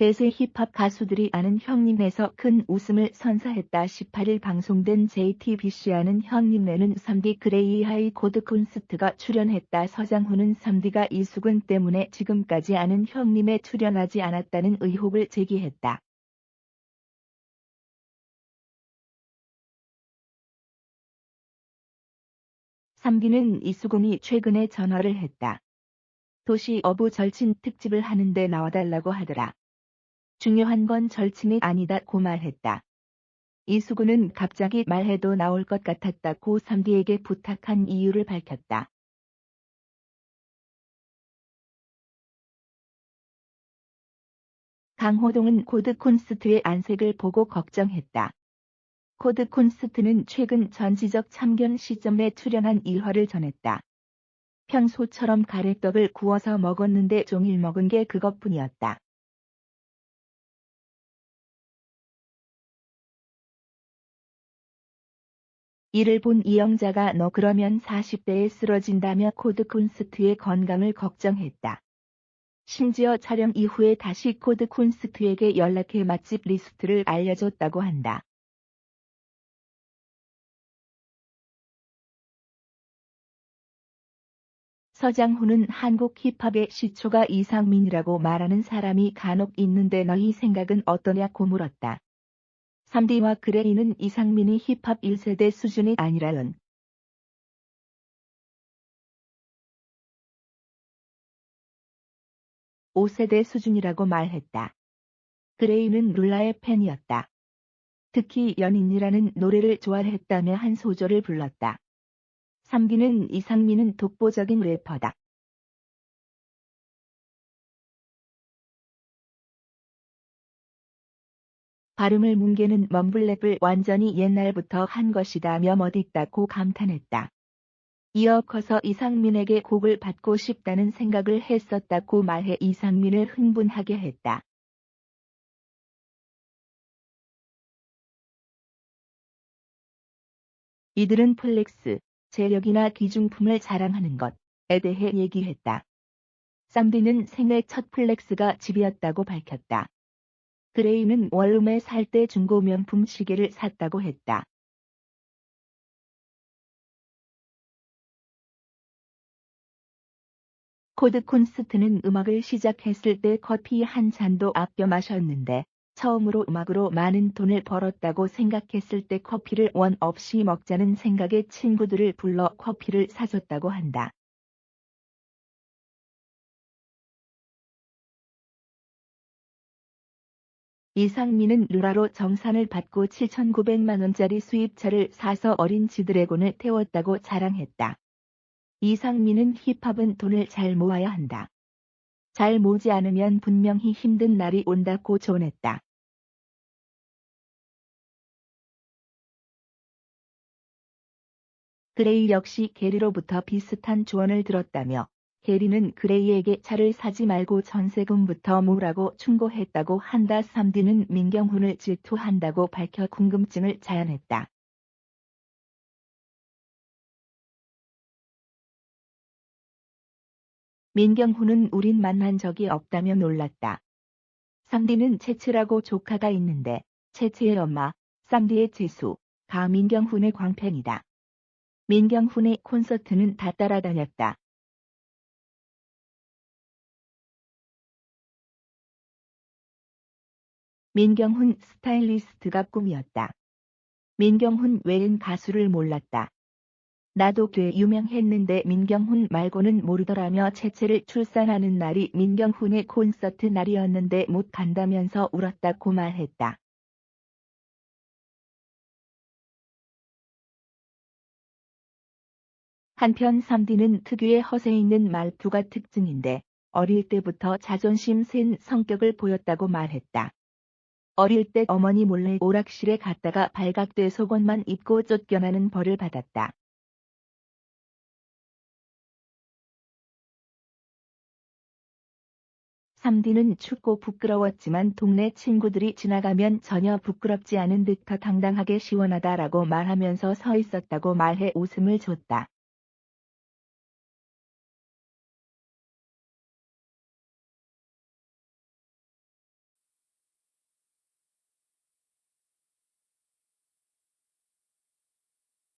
대세 힙합 가수들이 아는 형님에서 큰 웃음을 선사했다. 18일 방송된 JTBC 아는 형님네는 3D 그레이 하이 코드 콘스트가 출연했다. 서장훈은 3D가 이수근 때문에 지금까지 아는 형님에 출연하지 않았다는 의혹을 제기했다. 삼디는 이수근이 최근에 전화를 했다. 도시 어부 절친 특집을 하는데 나와달라고 하더라. 중요한 건 절친이 아니다 고 말했다. 이수근은 갑자기 말해도 나올 것 같았다고 삼디에게 부탁한 이유를 밝혔다. 강호동은 코드 콘스트의 안색을 보고 걱정했다. 코드 콘스트는 최근 전지적 참견 시점에 출연한 일화를 전했다. 평소처럼 가래떡을 구워서 먹었는데 종일 먹은 게 그것뿐이었다. 이를 본 이영자가 너 그러면 40대에 쓰러진다며 코드 콘스트의 건강을 걱정했다. 심지어 촬영 이후에 다시 코드 콘스트에게 연락해 맛집 리스트를 알려줬다고 한다. 서장훈은 한국 힙합의 시초가 이상민이라고 말하는 사람이 간혹 있는데 너희 생각은 어떠냐고 물었다. 3D와 그레이는 이상민이 힙합 1세대 수준이 아니라는 5세대 수준이라고 말했다. 그레이는 룰라의 팬이었다. 특히 연인이라는 노래를 좋아했다며 한 소절을 불렀다. 3D는 이상민은 독보적인 래퍼다. 발음을 뭉개는 멈블랩을 완전히 옛날부터 한 것이다며 멋있다고 감탄했다. 이어 커서 이상민에게 곡을 받고 싶다는 생각을 했었다고 말해 이상민을 흥분하게 했다. 이들은 플렉스, 재력이나 기중품을 자랑하는 것에 대해 얘기했다. 쌈디는 생애 첫 플렉스가 집이었다고 밝혔다. 그레이는 원룸에 살 때 중고 명품 시계를 샀다고 했다. 코드 콘스트는 음악을 시작했을 때 커피 한 잔도 아껴 마셨는데 처음으로 음악으로 많은 돈을 벌었다고 생각했을 때 커피를 원 없이 먹자는 생각에 친구들을 불러 커피를 사줬다고 한다. 이상민은 루라로 정산을 받고 7,900만원짜리 수입차를 사서 어린 지드래곤을 태웠다고 자랑했다. 이상민은 힙합은 돈을 잘 모아야 한다. 잘 모지 않으면 분명히 힘든 날이 온다고 조언했다. 그레이 역시 게리로부터 비슷한 조언을 들었다며 게리는 그레이에게 차를 사지 말고 전세금부터 모으라고 충고했다고 한다. 3D는 민경훈을 질투한다고 밝혀 궁금증을 자연했다. 민경훈은 우린 만난 적이 없다며 놀랐다. 3D는 채츠라고 조카가 있는데 채츠의 엄마, 쌈디의 지수, 가 민경훈의 광팬이다. 민경훈의 콘서트는 다 따라다녔다. 민경훈 스타일리스트가 꿈이었다. 민경훈 외엔 가수를 몰랐다. 나도 꽤 유명했는데 민경훈 말고는 모르더라며 채채를 출산하는 날이 민경훈의 콘서트 날이었는데 못 간다면서 울었다고 말했다. 한편 3D는 특유의 허세 있는 말투가 특징인데 어릴 때부터 자존심 센 성격을 보였다고 말했다. 어릴 때 어머니 몰래 오락실에 갔다가 발각돼 속옷만 입고 쫓겨나는 벌을 받았다. 삼디는 춥고 부끄러웠지만 동네 친구들이 지나가면 전혀 부끄럽지 않은 듯 당당하게 시원하다라고 말하면서 서 있었다고 말해 웃음을 줬다.